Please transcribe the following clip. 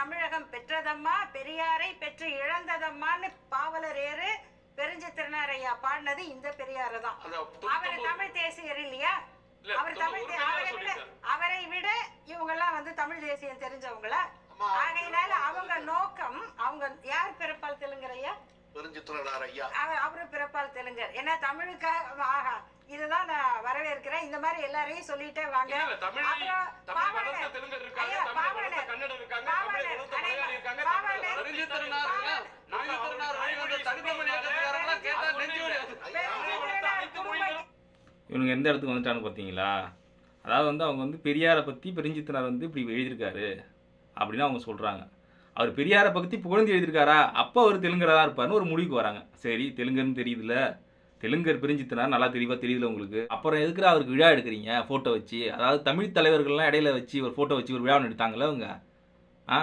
தமிழகம் பெற்றதம்மா பெரியாரை பெற்று இழந்ததம்மான்னு பாவலர் ஏறு பெருஞ்சித்திரனார் ஐயா பாடினது இந்த பெரியாரை தான் அவர் தமிழ் தேசியர் இல்லையா? இல்ல, அவர் தமிழ் அவரை விட. அவரை விட இவங்க எல்லாம் வந்து தமிழ் தேசியம் தெரிஞ்சவங்களா? ஆகையினால அவங்க நோக்கம் அவங்க யார் பிறப்பால் தெலுங்கர் ஐயா பெருஞ்சித்திரனார் ஐயா பிறப்பால் தெலுங்கர். ஏன்னா தமிழுக்காக ஆஹா இதுதான் நான் வரவேற்கிறேன். இந்த மாதிரி எல்லாரையும் சொல்லிட்டே வாங்க. இல்ல, இல்ல, தமிழை- அப்புறம் இருக்காங்க, ஐயா, தமிழை தனித்தமிழ் இயக்கத்துக்காரங்களாம் நெஞ்சு குடும்ப இவனுங்க எந்த இடத்துக்கு வந்துட்டான்னு பார்த்தீங்களா? அதாவது வந்து அவங்க வந்து பெரியாரை பற்றி பெருஞ்சித்தனார் வந்து இப்படி எழுதியிருக்காரு அப்படின்னு அவங்க சொல்கிறாங்க அவர் பெரியாரை பற்றி புகழ்ந்து எழுதியிருக்காரா? அப்போ அவர் தெலுங்கராக தான் இருப்பாருன்னு ஒரு முடிவுக்கு வராங்க. சரி தெலுங்குன்னு தெரியுதுல்ல தெலுங்கர் பிரிஞ்சித்தனார் நல்லா தெளிவாக தெரியுதுல உங்களுக்கு. அப்புறம் எதுக்குற அவருக்கு விழா எடுக்கிறீங்க? ஃபோட்டோ வச்சு. அதாவது தமிழ் தலைவர்கள்லாம் இடையில வச்சு ஒரு ஃபோட்டோ வச்சு ஒரு விழா ஒன்று எடுத்தாங்கல்ல அவங்க ஆ?